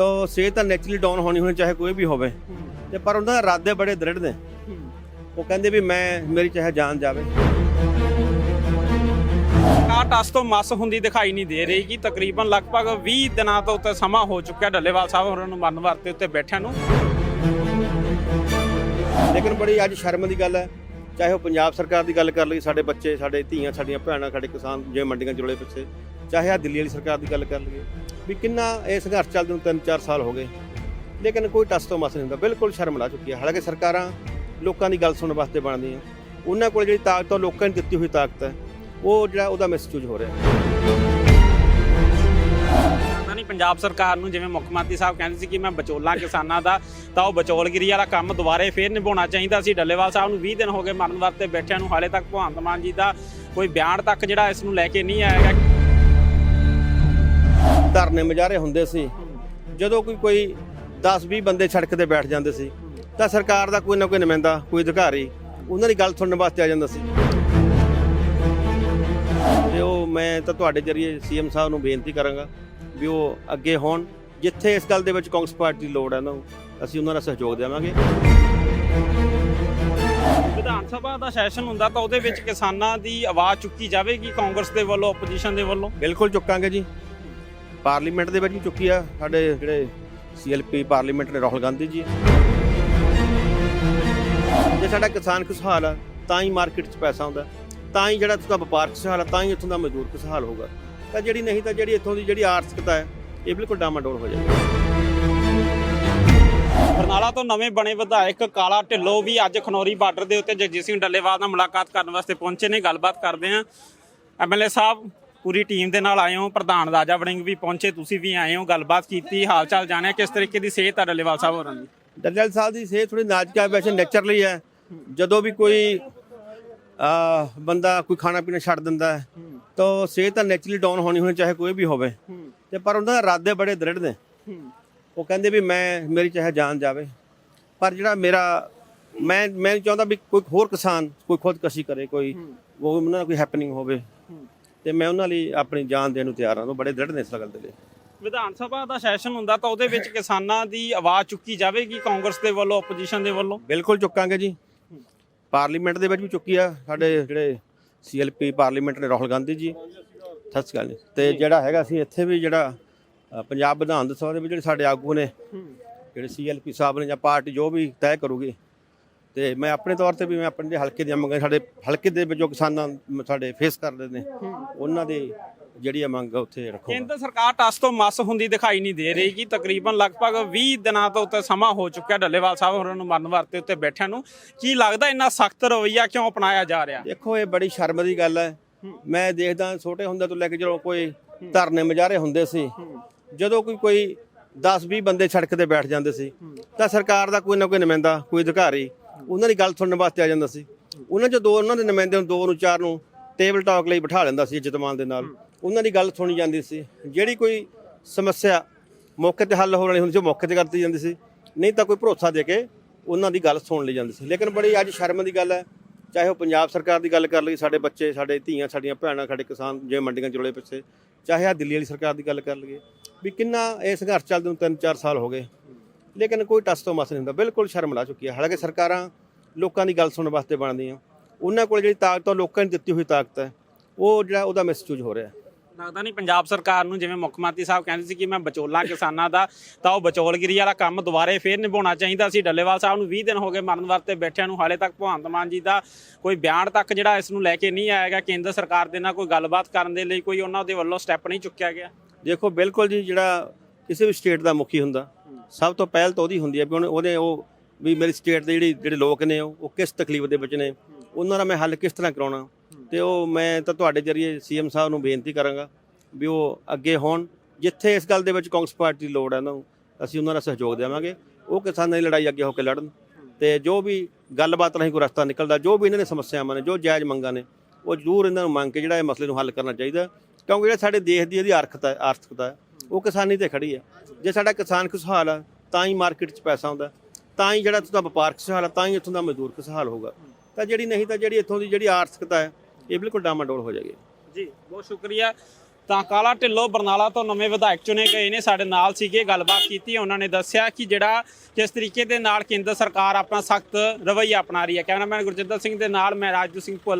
ਤਾਂ ਸਿਹਤ ਤਾਂ ਨੈਚੁਰਲੀ ਡਾਊਨ ਹੋਣੀ ਹੋਣੀ ਚਾਹੇ ਕੋਈ ਵੀ ਹੋਵੇ। ਤੇ ਪਰ ਉਹਨਾਂ ਦੇ ਇਰਾਦੇ ਬੜੇ ਦ੍ਰਿੜ ਨੇ। ਉਹ ਕਹਿੰਦੇ ਵੀ ਮੈਂ ਮੇਰੀ ਚਾਹੇ ਜਾਨ ਜਾਵੇ। ਕਾਰ ਟਸ ਤੋਂ ਮਸ ਹੁੰਦੀ ਦਿਖਾਈ ਨਹੀਂ ਦੇ ਰਹੀ ਕਿ ਤਕਰੀਬਨ ਲਗਭਗ 20 ਦਿਨਾਂ ਤੋਂ ਉੱਤੇ ਸਮਾਂ ਹੋ ਚੁੱਕਿਆ ਡੱਲੇਵਾਲ ਸਾਹਿਬ ਹੋਰਾਂ ਨੂੰ ਮਰਨ ਵਰਤੇ ਉੱਤੇ ਬੈਠਿਆਂ ਨੂੰ। ਲੇਕਿਨ ਬੜੀ ਅੱਜ ਸ਼ਰਮ ਦੀ ਗੱਲ ਹੈ। ਚਾਹੇ ਉਹ ਪੰਜਾਬ ਸਰਕਾਰ ਦੀ ਗੱਲ ਕਰ ਲਈ ਸਾਡੇ ਬੱਚੇ ਸਾਡੇ ਧੀਆਂ ਸਾਡੀਆਂ ਭੈਣਾਂ ਸਾਡੇ ਕਿਸਾਨ ਜੇ ਮੰਡੀਆਂ ਚੁਲੇ ਪਿੱਛੇ। ਚਾਹੇ ਆ ਦਿੱਲੀ ਵਾਲੀ ਸਰਕਾਰ ਦੀ ਗੱਲ ਕਰ ਲਈਏ ਵੀ ਕਿੰਨਾ ਇਹ ਸੰਘਰਸ਼ ਚੱਲਦੇ ਨੂੰ 3-4 ਸਾਲ ਹੋ ਗਏ। ਲੇਕਿਨ ਕੋਈ ਟਸ ਤੋਂ ਮਸ ਨਹੀਂ ਹੁੰਦਾ, ਬਿਲਕੁਲ ਸ਼ਰਮ ਲਾ ਚੁੱਕੀ ਹੈ ਹਾਲਾਂਕਿ ਸਰਕਾਰਾਂ ਲੋਕਾਂ ਦੀ ਗੱਲ ਸੁਣਨ ਵਾਸਤੇ ਬਣਦੀਆਂ। ਉਹਨਾਂ ਕੋਲ ਜਿਹੜੀ ਤਾਕਤ ਉਹ ਲੋਕਾਂ ਨੇ ਦਿੱਤੀ ਹੋਈ ਤਾਕਤ ਹੈ, ਉਹ ਜਿਹੜਾ ਉਹਦਾ ਮਿਸਯੂਜ਼ ਹੋ ਰਿਹਾ। ਪਤਾ ਨਹੀਂ ਪੰਜਾਬ ਸਰਕਾਰ ਨੂੰ ਜਿਵੇਂ ਮੁੱਖ ਮੰਤਰੀ ਸਾਹਿਬ ਕਹਿੰਦੇ ਸੀ ਕਿ ਮੈਂ ਵਿਚੋਲਾ ਕਿਸਾਨਾਂ ਦਾ, ਤਾਂ ਉਹ ਬਚੋਲਗਿਰੀ ਵਾਲਾ ਕੰਮ ਦੁਬਾਰੇ ਫੇਰ ਨਿਭਾਉਣਾ ਚਾਹੀਦਾ ਸੀ। ਡੱਲੇਵਾਲ ਸਾਹਿਬ ਨੂੰ 20 ਦਿਨ ਹੋ ਗਏ ਮਰਨ ਵਰਤੇ ਬੈਠਿਆਂ ਨੂੰ ਹਾਲੇ ਤੱਕ ਭਗਵੰਤ ਮਾਨ ਜੀ ਦਾ ਕੋਈ ਬਿਆਨ ਤੱਕ ਜਿਹੜਾ ਇਸ ਨੂੰ ਲੈ ਕੇ ਨਹੀਂ ਆਇਆ ਧਰਨੇ ਮੁਜ਼ਾਹਰੇ ਹੁੰਦੇ ਸੀ। ਜਦੋਂ ਕੋਈ ਕੋਈ 10-20 ਬੰਦੇ ਸੜਕ ਤੇ ਬੈਠ ਜਾਂਦੇ ਸੀ ਤਾਂ ਸਰਕਾਰ ਦਾ ਕੋਈ ਨਾ ਕੋਈ ਨੁਮਾਇੰਦਾ ਕੋਈ ਅਧਿਕਾਰੀ ਉਹਨਾਂ ਦੀ ਗੱਲ ਸੁਣਨ ਵਾਸਤੇ ਆ ਜਾਂਦਾ ਸੀ। ਤੇ ਉਹ ਮੈਂ ਤਾਂ ਤੁਹਾਡੇ ਜਰੀਏ ਸੀਐਮ ਸਾਹਿਬ ਨੂੰ ਬੇਨਤੀ ਕਰਾਂਗਾ ਵੀ ਉਹ ਅੱਗੇ ਹੋਣ। ਜਿੱਥੇ ਇਸ ਗੱਲ ਦੇ ਵਿੱਚ ਕਾਂਗਰਸ ਪਾਰਟੀ ਦੀ ਲੋੜ ਹੈ ਨਾ ਅਸੀਂ ਉਹਨਾਂ ਦਾ ਸਹਿਯੋਗ ਦੇਵਾਂਗੇ। ਵਿਧਾਨ ਸਭਾ ਦਾ ਸੈਸ਼ਨ ਹੁੰਦਾ ਤਾਂ ਉਹਦੇ ਵਿੱਚ ਕਿਸਾਨਾਂ ਦੀ ਆਵਾਜ਼ ਚੁੱਕੀ ਜਾਵੇਗੀ ਕਾਂਗਰਸ ਦੇ ਵੱਲੋਂ ਆਪੋਜੀਸ਼ਨ ਦੇ ਵੱਲੋਂ? ਬਿਲਕੁਲ ਚੁੱਕਾਂਗੇ ਜੀ। ਪਾਰਲੀਮੈਂਟ ਦੇ ਵਿੱਚ ਵੀ ਚੁੱਕੀ ਆ, ਸਾਡੇ ਜਿਹੜੇ ਸੀਐਲਪੀ ਪਾਰਲੀਮੈਂਟ ਨੇ ਰਾਹੁਲ ਗਾਂਧੀ ਜੀ। ਜੇ ਸਾਡਾ ਕਿਸਾਨ ਖੁਸ਼ਹਾਲ ਆ, ਤਾਂ ਹੀ ਮਾਰਕੀਟ 'ਚ ਪੈਸਾ ਆਉਂਦਾ, ਤਾਂ ਹੀ ਜਿਹੜਾ ਇੱਥੋਂ ਵਪਾਰ ਖੁਸ਼ਹਾਲ ਆ, ਤਾਂ ਹੀ ਇੱਥੋਂ ਦਾ ਮਜ਼ਦੂਰ ਖੁਸ਼ਹਾਲ ਹੋਊਗਾ। ਤਾਂ ਜਿਹੜੀ ਨਹੀਂ, ਤਾਂ ਜਿਹੜੀ ਇੱਥੋਂ ਦੀ ਜਿਹੜੀ ਆਰਥਿਕਤਾ ਹੈ, ਇਹ ਬਿਲਕੁਲ ਡਾਮਾਡੋਲ ਹੋ ਜਾਏਗੀ। ਬਰਨਾਲਾ ਤੋਂ ਨਵੇਂ ਬਣੇ ਵਿਧਾਇਕ ਕਾਲਾ ਢਿੱਲੋਂ ਵੀ ਅੱਜ ਖਨੌਰੀ ਬਾਰਡਰ ਦੇ ਉੱਤੇ ਜਗਜੀਤ ਸਿੰਘ ਡੱਲੇਵਾਲ ਨਾਲ ਮੁਲਾਕਾਤ ਕਰਨ ਵਾਸਤੇ ਪਹੁੰਚੇ ਨੇ। ਗੱਲਬਾਤ ਕਰਦੇ ਹਾਂ। ਐਮਐਲਏ ਸਾਹਿਬ ਪੂਰੀ ਟੀਮ ਦੇ ਨਾਲ ਆਏ ਹੋ, ਪ੍ਰਧਾਨ ਰਾਜਾ ਵੜਿੰਗ ਵੀ ਪਹੁੰਚੇ, ਤੁਸੀਂ ਵੀ ਆਏ ਹੋ, ਗੱਲਬਾਤ ਕੀਤੀ ਹਾਲ ਚਾਲ ਜਾਣਿਆ, ਕਿਸ ਤਰੀਕੇ ਦੀ ਸਿਹਤ ਹੈ ਡੱਲੇਵਾਲ ਸਾਹਿਬ ਹੋਰਾਂ ਦੀ? ਡੱਲੇਵਾਲ ਸਾਹਿਬ ਦੀ ਸਿਹਤ ਥੋੜੀ ਨਾਜ਼ੁਕ ਹੈ, ਵੈਸੇ ਨੇਚਰਲੀ ਹੈ। ਜਦੋਂ ਵੀ ਕੋਈ ਬੰਦਾ ਕੋਈ ਖਾਣਾ ਪੀਣਾ ਛੱਡ ਦਿੰਦਾ ਹੈ, ਤਾਂ ਸਿਹਤ ਤਾਂ ਨੇਚਰਲੀ ਡਾਊਨ ਹੋਣੀ ਹੋਣੀ, ਚਾਹੇ ਕੋਈ ਵੀ ਹੋਵੇ। ਤੇ ਪਰ ਉਹਨਾਂ ਦੇ ਇਰਾਦੇ ਬੜੇ ਦ੍ਰਿੜ ਨੇ। ਉਹ ਕਹਿੰਦੇ ਵੀ ਮੈਂ, ਮੇਰੀ ਚਾਹੇ ਜਾਨ ਜਾਵੇ। ਪਰ ਜਿਹੜਾ ਮੇਰਾ, ਮੈਂ ਮੈਂ ਨਹੀਂ ਚਾਹੁੰਦਾ ਵੀ ਕੋਈ ਹੋਰ ਕਿਸਾਨ, ਕੋਈ ਖੁਦਕਸ਼ੀ ਕਰੇ, ਕੋਈ, ਉਹ ਉਹਨਾਂ ਨਾਲ ਕੋਈ ਹੈਪਨਿੰਗ ਹੋਵੇ। ਤੇ ਮੈਂ ਉਹਨਾਂ ਲਈ ਆਪਣੀ ਜਾਨ ਦੇਣ ਨੂੰ ਤਿਆਰ ਹਾਂ। ਉਹ ਬੜੇ ਦ੍ਰਿੜ ਨੇ ਇਸ ਗੱਲ ਦੇ ਲਈ। ਵਿਧਾਨ ਸਭਾ ਦਾ ਸੈਸ਼ਨ ਹੁੰਦਾ ਤਾਂ ਉਹਦੇ ਵਿੱਚ ਕਿਸਾਨਾਂ ਦੀ ਆਵਾਜ਼ ਚੁੱਕੀ ਜਾਵੇਗੀ ਕਾਂਗਰਸ ਦੇ ਵੱਲੋਂ ਆਪੋਜੀਸ਼ਨ ਦੇ ਵੱਲੋਂ? ਬਿਲਕੁਲ ਚੁੱਕਾਂਗੇ ਜੀ। ਪਾਰਲੀਮੈਂਟ ਦੇ ਵਿੱਚ ਵੀ ਚੁੱਕੀ ਆ ਸਾਡੇ ਜਿਹੜੇ ਸੀਐਲਪੀ ਪਾਰਲੀਮੈਂਟ ਨੇ ਰਾਹੁਲ ਗਾਂਧੀ ਜੀ। ਸਤਿ ਸ਼੍ਰੀ ਅਕਾਲ ਤੇ ਜਿਹੜਾ ਹੈਗਾ ਸੀ ਇੱਥੇ ਵੀ ਜਿਹੜਾ ਪੰਜਾਬ ਵਿਧਾਨ ਸਭਾ ਦੇ ਵਿੱਚ ਜਿਹੜੇ ਸਾਡੇ ਆਗੂ ਨੇ ਜਿਹੜੇ ਸੀਐਲਪੀ ਸਾਹਿਬ ਨੇ ਜਾਂ ਪਾਰਟੀ ਜੋ ਵੀ ਤੈਅ ਕਰੂਗੀ ਤੇ ਮੈਂ ਆਪਣੇ ਤੌਰ ਤੇ ਵੀ ਮੈਂ ਆਪਣੇ ਹਲਕੇ ਦੀਆਂ ਮੰਗਾਂ ਸਾਡੇ ਹਲਕੇ ਦੇ ਵਿੱਚ ਜੋ ਕਿਸਾਨਾਂ ਸਾਡੇ ਫੇਸ ਕਰਦੇ ਨੇ ਉਹਨਾਂ ਦੀ ਜਿਹੜੀ ਆ ਮੰਗ ਆ ਉੱਥੇ ਰੱਖੋ। ਕੇਂਦਰ ਸਰਕਾਰ ਟਸ ਤੋਂ ਮਸ ਹੁੰਦੀ ਦਿਖਾਈ ਨਹੀਂ ਦੇ ਰਹੀ ਕਿ ਤਕਰੀਬਨ ਲਗਭਗ 20 ਦਿਨਾਂ ਤੋਂ ਉੱਤੇ ਸਮਾਂ ਹੋ ਚੁੱਕਿਆ ਡੱਲੇਵਾਲ ਸਾਹਿਬ ਹੋਰਾਂ ਨੂੰ ਮਰਨ ਵਰਤੇ ਉੱਤੇ ਬੈਠਿਆਂ ਨੂੰ। ਕੀ ਲੱਗਦਾ ਇੰਨਾ ਸਖਤ ਰਵੱਈਆ ਕਿਉਂ ਅਪਣਾਇਆ ਜਾ ਰਿਹਾ? ਦੇਖੋ ਇਹ ਬੜੀ ਸ਼ਰਮ ਦੀ ਗੱਲ ਹੈ। ਮੈਂ ਦੇਖਦਾ ਛੋਟੇ ਹੁੰਦੇ ਤੋਂ ਲੈ ਕੇ ਜਦੋਂ ਕੋਈ ਧਰਨੇ ਮੁਜ਼ਾਹਰੇ ਹੁੰਦੇ ਸੀ ਜਦੋਂ ਕੋਈ ਕੋਈ 10-20 ਬੰਦੇ ਸੜਕ ਤੇ ਬੈਠ ਜਾਂਦੇ ਸੀ ਤਾਂ ਸਰਕਾਰ ਦਾ ਕੋਈ ਨਾ ਕੋਈ ਨੁਮਾਇੰਦਾ ਕੋਈ ਅਧਿਕਾਰੀ ਉਹਨਾਂ ਦੀ ਗੱਲ ਸੁਣਨ ਵਾਸਤੇ ਆ ਜਾਂਦਾ ਸੀ। ਉਹਨਾਂ 'ਚੋਂ ਦੋ ਉਹਨਾਂ ਦੇ ਨੁਮਾਇੰਦੇ ਨੂੰ, ਦੋ ਨੂੰ, ਚਾਰ ਨੂੰ ਟੇਬਲ ਟਾਕ ਲਈ ਬਿਠਾ ਲੈਂਦਾ ਸੀ ਇੱਜ਼ਤਮਾਨ ਦੇ ਨਾਲ। ਉਹਨਾਂ ਦੀ ਗੱਲ ਸੁਣੀ ਜਾਂਦੀ ਸੀ। ਜਿਹੜੀ ਕੋਈ ਸਮੱਸਿਆ ਮੌਕੇ ਤੇ ਹੱਲ ਹੋਣ ਵਾਲੀ ਹੁੰਦੀ ਸੀ, ਉਹ ਮੌਕੇ ਤੇ ਕਰਤੀ ਜਾਂਦੀ ਸੀ। ਨਹੀਂ ਤਾਂ ਕੋਈ ਭਰੋਸਾ ਦੇ ਕੇ ਉਹਨਾਂ ਦੀ ਗੱਲ ਸੁਣ ਲਈ ਜਾਂਦੀ ਸੀ। ਲੇਕਿਨ ਬੜੀ ਅੱਜ ਸ਼ਰਮ ਦੀ ਗੱਲ ਹੈ। ਚਾਹੇ ਉਹ ਪੰਜਾਬ ਸਰਕਾਰ ਦੀ ਗੱਲ ਕਰ ਲਈ, ਸਾਡੇ ਬੱਚੇ, ਸਾਡੇ ਧੀਆਂ, ਸਾਡੀਆਂ ਭੈਣਾਂ, ਸਾਡੇ ਕਿਸਾਨ ਜਿਵੇਂ ਮੰਡੀਆਂ ਜੁੜੇ ਪਿੱਛੇ, ਚਾਹੇ ਆ ਦਿੱਲੀ ਵਾਲੀ ਸਰਕਾਰ ਦੀ ਗੱਲ ਕਰ ਲਈਏ ਵੀ ਕਿੰਨਾ ਇਹ ਸੰਘਰਸ਼ ਚੱਲਦੇ ਨੂੰ 3-4 ਸਾਲ ਹੋ ਗਏ। ਲੇਕਿਨ ਕੋਈ ਟਸ ਤੋਂ ਮਸ ਨਹੀਂ ਹੁੰਦਾ। ਬਿਲਕੁਲ ਸ਼ਰਮ ਲਾ ਚੁੱਕੀ ਹੈ। ਹਾਲਾਂਕਿ ਸਰਕਾਰਾਂ ਲੋਕਾਂ ਦੀ ਗੱਲ ਸੁਣਨ ਵਾਸਤੇ ਬਣਦੀਆਂ। ਉਹਨਾਂ ਕੋਲ ਜਿਹੜੀ ਤਾਕਤ ਆ, ਲੋਕਾਂ ਨੇ ਦਿੱਤੀ ਹੋਈ ਤਾਕਤ ਹੈ। ਉਹ ਜਿਹੜਾ ਉਹਦਾ ਮਿਸਯੂਜ਼ ਹੋ ਰਿਹਾ ਲੱਗਦਾ ਨਹੀਂ ਪੰਜਾਬ ਸਰਕਾਰ ਨੂੰ ਜਿਵੇਂ ਮੁੱਖ ਮੰਤਰੀ ਸਾਹਿਬ ਕਹਿੰਦੇ ਸੀ ਕਿ ਮੈਂ ਵਿਚੋਲਾ ਕਿਸਾਨਾਂ ਦਾ ਤਾਂ ਉਹ ਵਿਚੋਲਗਿਰੀ ਵਾਲਾ ਕੰਮ ਦੁਬਾਰੇ ਫੇਰ ਨਿਭਾਉਣਾ ਚਾਹੀਦਾ ਸੀ। ਡੱਲੇਵਾਲ ਸਾਹਿਬ ਨੂੰ 20 ਦਿਨ ਹੋ ਗਏ ਮਰਨ ਵਰਤੇ ਬੈਠਿਆਂ ਨੂੰ ਹਾਲੇ ਤੱਕ ਭਗਵੰਤ ਮਾਨ ਜੀ ਦਾ ਕੋਈ ਬਿਆਨ ਤੱਕ ਜਿਹੜਾ ਇਸ ਨੂੰ ਲੈ ਕੇ ਨਹੀਂ ਆਏਗਾ ਕੇਂਦਰ ਸਰਕਾਰ ਦੇ ਨਾਲ ਕੋਈ ਗੱਲਬਾਤ ਕਰਨ ਦੇ ਲਈ ਕੋਈ ਉਹਨਾਂ ਦੇ ਵੱਲੋਂ ਸਟੈਪ ਨਹੀਂ ਚੁੱਕਿਆ ਗਿਆ। ਦੇਖੋ ਬਿਲਕੁਲ ਜੀ ਜਿਹੜਾ ਕਿਸੇ ਵੀ ਸਟੇਟ ਦਾ ਮੁਖੀ ਹੁੰਦਾ ਸਭ ਤੋਂ ਪਹਿਲ ਤਾਂ ਉਹਦੀ ਹੁੰਦੀ ਹੈ ਵੀ ਉਹਨੇ ਉਹਦੇ ਉਹ ਵੀ ਮੇਰੀ ਸਟੇਟ ਦੇ ਜਿਹੜੀ ਜਿਹੜੇ ਲੋਕ ਨੇ ਉਹ ਕਿਸ ਤਕਲੀਫ ਦੇ ਵਿੱਚ ਨੇ? ਉਹਨਾਂ ਦਾ ਮੈਂ ਹੱਲ ਕਿਸ ਤਰ੍ਹਾਂ ਕਰਾਉਣਾ? ਤੇ ਉਹ ਮੈਂ ਤਾਂ ਤੁਹਾਡੇ ਜਰੀਏ ਸੀਐਮ ਸਾਹਿਬ ਨੂੰ ਬੇਨਤੀ ਕਰਾਂਗਾ ਵੀ ਉਹ ਅੱਗੇ ਹੋਣ। ਜਿੱਥੇ ਇਸ ਗੱਲ ਦੇ ਵਿੱਚ ਕਾਂਗਰਸ ਪਾਰਟੀ ਦੀ ਲੋੜ ਹੈ ਨਾ, ਅਸੀਂ ਉਹਨਾਂ ਦਾ ਸਹਿਯੋਗ ਦੇਵਾਂਗੇ। ਉਹ ਕਿਸਾਨਾਂ ਦੀ ਲੜਾਈ ਅੱਗੇ ਹੋ ਕੇ ਲੜਨ। ਤੇ ਜੋ ਵੀ ਗੱਲਬਾਤ ਰਾਹੀਂ ਕੋਈ ਰਸਤਾ ਨਿਕਲਦਾ, ਜੋ ਵੀ ਇਹਨਾਂ ਦੇ ਸਮੱਸਿਆਵਾਂ ਨੇ, ਜੋ ਜਾਇਜ਼ ਮੰਗਾਂ ਨੇ, ਉਹ ਜ਼ਰੂਰ ਇਹਨਾਂ ਨੂੰ ਮੰਗ ਕੇ ਜਿਹੜਾ ਇਹ ਮਸਲੇ ਨੂੰ ਹੱਲ ਕਰਨਾ ਚਾਹੀਦਾ। ਕਿਉਂਕਿ ਜਿਹੜਾ ਸਾਡੇ ਦੇਸ਼ ਦੀ ਇਹਦੀ ਆਰਥਿਕਤਾ ਆਰਥਿਕਤਾ ਹੈ, ਉਹ ਕਿਸਾਨੀ ਤੇ ਖੜੀ ਹੈ। ਜੇ ਸਾਡਾ ਕਿਸਾਨ ਖੁਸ਼ਹਾਲ ਆ, ਤਾਂ ਹੀ ਮਾਰਕੀਟ 'ਚ ਪੈਸਾ ਆਉਂਦਾ। ਤਾਂ ਹੀ ਜਿਹੜਾ ਇੱਥੋਂ ਦਾ ਵਪਾਰ ਖੁਸ਼ਹਾਲ ਆ, ਤਾਂ ਹੀ ਇੱਥੋਂ ਦਾ ਮਜ਼ਦੂਰ ਖੁਸ਼ਹਾਲ ਹੋਊਗਾ। ਤਾਂ ਜਿਹੜੀ ਨਹੀਂ ਤਾਂ ਜਿਹੜੀ ਇੱਥੋਂ ਦੀ ਜਿਹੜੀ ਆਰਥਿਕਤਾ ਹੈ, ਇਹ ਬਿਲਕੁਲ ਡਾਮਾਡੋਲ ਹੋ ਜਾਏਗੀ। ਜੀ, ਬਹੁਤ ਸ਼ੁਕਰੀਆ। ਤਾਂ ਕਾਲਾ ਢਿੱਲੋਂ ਬਰਨਾਲਾ ਤੋਂ ਨਵੇਂ ਵਿਧਾਇਕ ਚੁਣੇ ਗਏ ਨੇ, ਸਾਡੇ ਨਾਲ ਸੀਗੇ, ਗੱਲਬਾਤ ਕੀਤੀ, ਉਹਨਾਂ ਨੇ ਦੱਸਿਆ ਕਿ ਜਿਹੜਾ ਕਿਸ ਤਰੀਕੇ ਦੇ ਨਾਲ ਕੇਂਦਰ ਸਰਕਾਰ ਆਪਣਾ ਸਖਤ ਰਵੱਈਆ ਅਪਣਾ ਰਹੀ ਹੈ। ਕੈਮਰਾਮੈਨ ਗੁਰਜਿੰਦਰ ਸਿੰਘ ਦੇ ਨਾਲ ਮੈਂ ਰਾਜੂ ਸਿੰਘ ਭੁੱਲ।